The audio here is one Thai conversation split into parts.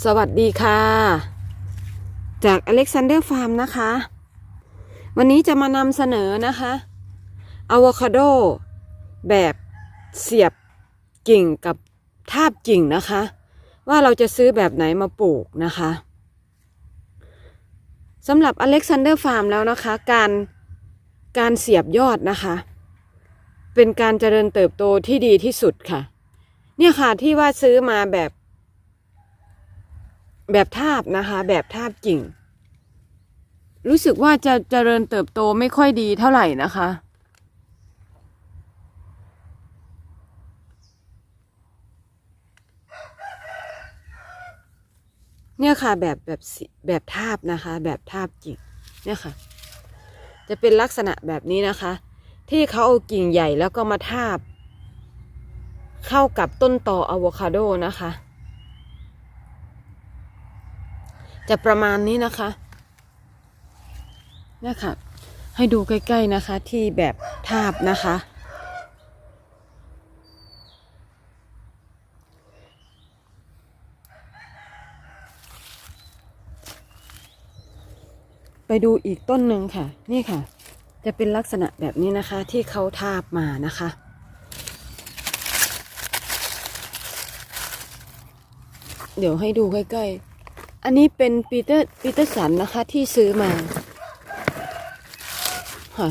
สวัสดีค่ะ จาก Alexander Farm นะคะ วันนี้จะมานำเสนอนะคะอะโวคาโดแบบเสียบกิ่งกับทาบกิ่งนะคะ ว่าเราจะซื้อแบบไหนมาปลูกนะคะสำหรับ Alexander Farm แล้วนะคะ การการเสียบยอดนะคะ เป็นการเจริญเติบโตที่ดีที่สุดค่ะ เนี่ยค่ะที่ว่าซื้อมาแบบ แบบทาบนะคะ แบบทาบกิ่ง รู้สึกว่าจะเจริญเติบโตไม่ค่อยดีเท่าไหร่นะคะ เนี่ยค่ะแบบแบบแบบทาบนะคะ แบบทาบกิ่งเนี่ยค่ะ จะเป็นลักษณะแบบนี้นะคะ ที่เขาเอากิ่งใหญ่แล้วก็มาทาบ เข้ากับต้นตออะโวคาโดนะคะ จะประมาณนี้นะคะนี่ค่ะให้ดูใกล้ ๆนะคะที่แบบทาบนะคะ ไปดูอีกต้นหนึ่งค่ะ นี่ค่ะ จะเป็นลักษณะแบบนี้นะคะที่เขาทาบมานะคะเดี๋ยวให้ดูใกล้ ๆ อันนี้เป็นปีเตอร์ปีเตอร์สันนะคะที่ซื้อมาค่ะ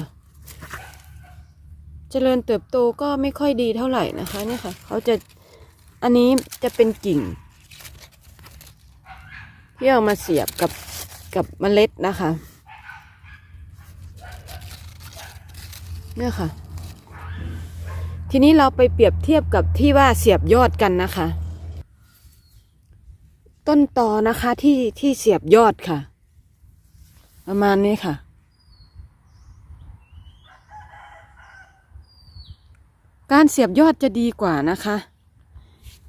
เจริญเติบโตก็ไม่ค่อยดีเท่าไหร่นะคะเนี่ยค่ะเขาจะอันนี้จะเป็นกิ่งที่เอามาเสียบกับกับเมล็ดนะคะเนี่ยค่ะ ทีนี้เราไปเปรียบเทียบกับที่ว่าเสียบยอดกันนะคะ ต้นตอนะคะที่ที่เสียบยอดค่ะ ประมาณนี้ค่ะ การเสียบยอดจะดีกว่านะคะ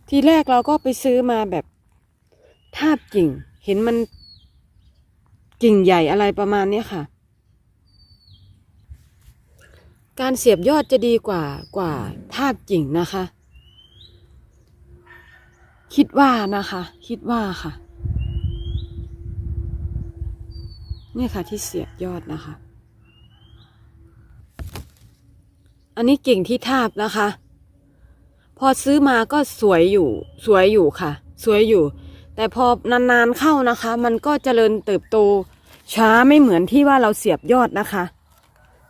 ทีแรกเราก็ไปซื้อมาแบบทาบกิ่ง เห็นมันกิ่งใหญ่อะไรประมาณนี้ค่ะ การเสียบยอดจะดีกว่ากว่าทาบกิ่งนะคะ คิดว่านะคะ คิดว่าค่ะนี่ค่ะที่เสียบยอดนะคะ อันนี้กิ่งที่ทาบนะคะ พอซื้อมาก็สวยอยู่ สวยอยู่ค่ะ สวยอยู่ แต่พอนานๆเข้านะคะ มันก็เจริญเติบโตช้าไม่เหมือนที่ว่าเราเสียบยอดนะคะ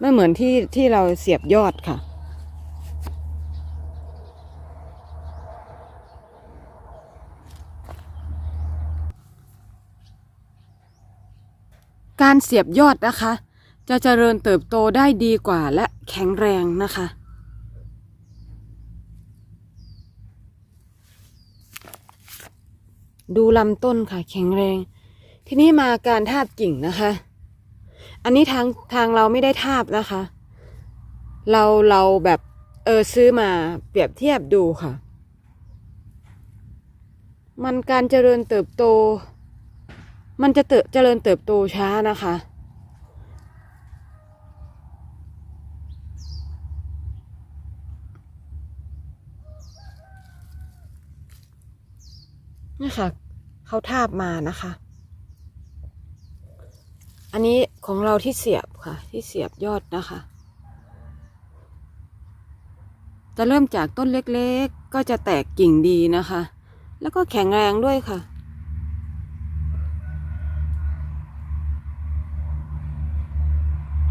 ไม่เหมือนที่ที่เราเสียบยอดค่ะ การเสียบยอดนะคะ จะเจริญเติบโตได้ดีกว่าและแข็งแรงนะคะ ดูลำต้นค่ะแข็งแรง ทีนี้มาการทาบกิ่งนะคะ อันนี้ทางทางเราไม่ได้ทาบนะคะ เราเราแบบเออซื้อมาเปรียบเทียบดูค่ะ มันการเจริญเติบโต มันจะเติบเจริญเติบโตช้านะคะ นี่ค่ะ เขาทาบมานะคะ อันนี้ของเราที่เสียบค่ะ ที่เสียบยอดนะคะ จะเริ่มจากต้นเล็กๆ ก็จะแตกกิ่งดีนะคะ แล้วก็แข็งแรงด้วยค่ะ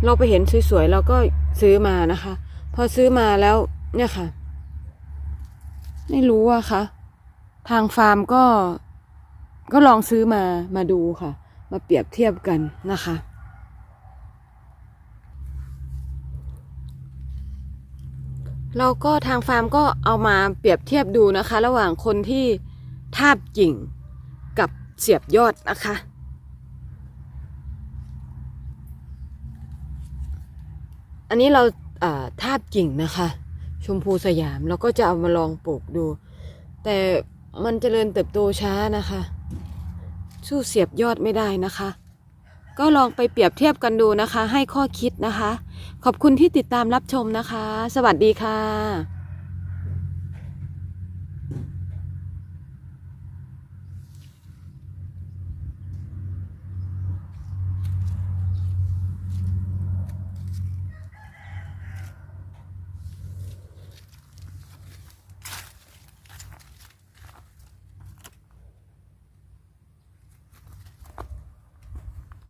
เราไปเห็นสวยๆเราก็ซื้อมานะคะ พอซื้อมาแล้วเนี่ยค่ะ ไม่รู้อะค่ะ ทางฟาร์มก็ก็ลองซื้อมามาดูค่ะ มาเปรียบเทียบกันนะคะ เราก็ทางฟาร์มก็เอามาเปรียบเทียบดูนะคะ ระหว่างคนที่ทาบกิ่งกับเสียบยอดนะคะ อันนี้เราอ่าทาบกิ่งนะคะ ชมพูสยามเราก็จะเอามาลองปลูกดู แต่มันเจริญเติบโตช้านะคะ สู้เสียบยอดไม่ได้นะคะ ก็ลองไปเปรียบเทียบกันดูนะคะ ให้ข้อคิดนะคะ ขอบคุณที่ติดตามรับชมนะคะ สวัสดีค่ะ